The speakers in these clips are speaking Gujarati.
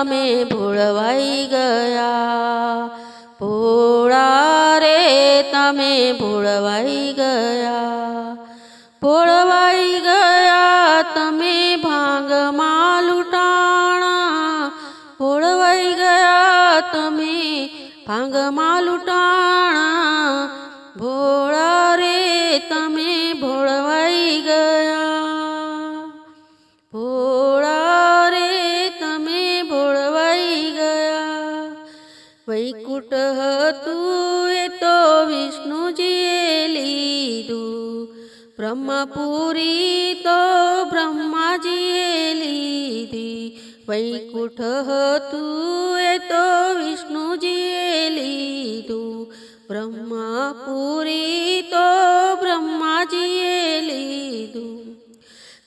તમે ભૂળવાઈ ગયા. ભોળા રે, તમે ભૂળવાઈ ગયા. ભોળવાઈ ગયા, તમે ભાંગમાં લૂંટાણા. ભોળવાઈ ગયા, તમે ભાંગમાં લૂંટાણા. ભોળા રે, તમે ભોળવાઈ ગયા. હતું એ તો વિષ્ણુજીએ લીધું બ્રહ્મપુરી તો બ્રહ્માજીએ લીધી વૈકુંઠ હતું એ તો વિષ્ણુજીએ લીધું બ્રહ્મપુરી તો બ્રહ્માજીએ લીધું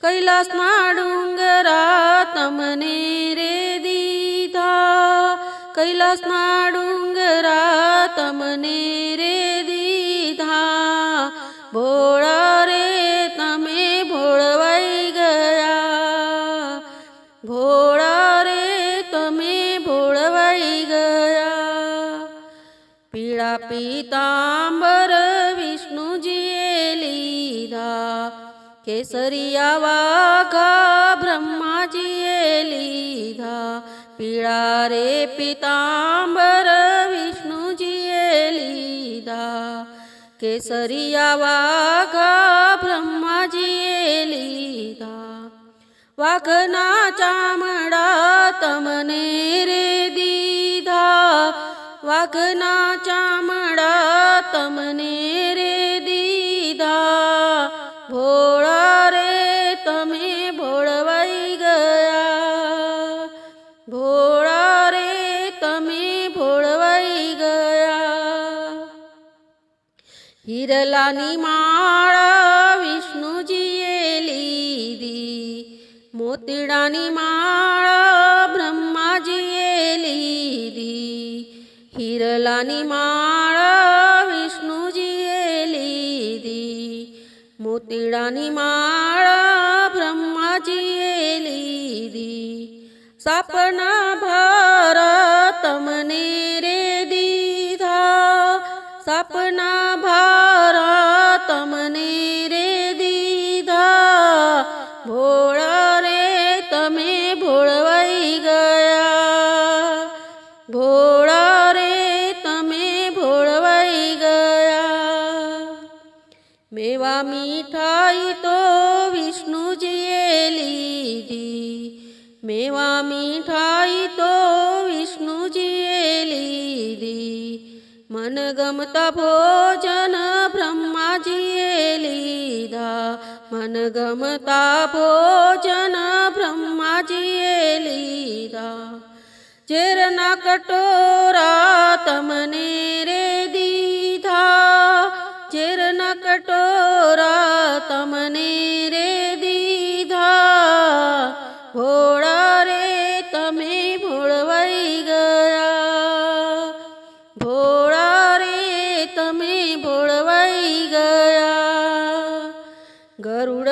કૈલાસના ડુંગરા તમને રે દીધા કૈલાસના ડુંગરા તમને રે દીધા ભોળા રે તમે ભોળવાઈ ગયા ભોળા રે તમે ભોળવાઈ ગયા પીળા પીતાંબર વિષ્ણુજીએ લીધા કેસરિયા વાઘા બ્રહ્માજીએ લીધા પીળા રે પીતાંબર વિષ્ણુજીએ લીધા કેસરિયા વાઘા બ્રહ્માજીએ લીધા વાઘના ચામડા તમને રે દીધા વાઘના ચામડા તમને રે દીધા ભોળા હિરલાની માળ વિષ્ણુજીએ લીધી. મોતીડાની માળ બ્રહ્માજીએ લીધી. હિરલાની માળ વિષ્ણુજીએ લીધી. મોતીડાની માળ બ્રહ્માજીએ લીધી. સપના ભર તમને રે દીધા. સપના ભાર ગમતા ભોજન બ્રહ્માજીએ લીધા મન ગમતા ભોજન બ્રહ્માજીએ લીધા ઝેરના કટોરા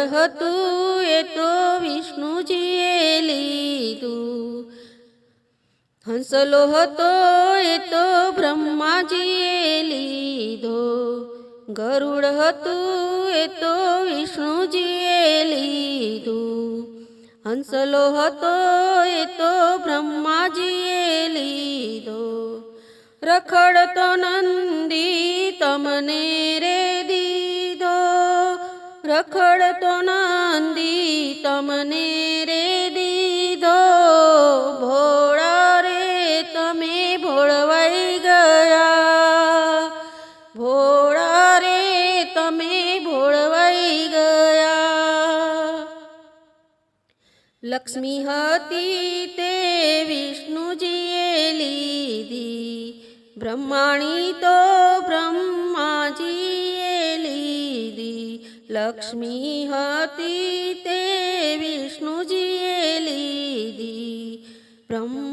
હતું એ તો વિષ્ણુજીએ લીધું હંસલો હતો એ તો બ્રહ્માજીએ લીધો ગરુડ હતું એ તો વિષ્ણુજીએ લીધું હંસલો હતો એ તો બ્રહ્માજીએ લીધો રખડતો નંદી તમને રે રખડતો નંદી, તમને રે દીધો ભોળા રે, તમે ભોળવાઈ ગયા. ભોળા રે, તમે ભોળવાઈ ગયા. લક્ષ્મી હતી તે વિષ્ણુજીએ લીધી. બ્રહ્માણી તો બ્રહ્માજીએ લીધી લક્ષ્મી હતી તે વિષ્ણુજીએ લીધી. બ્રહ્માણી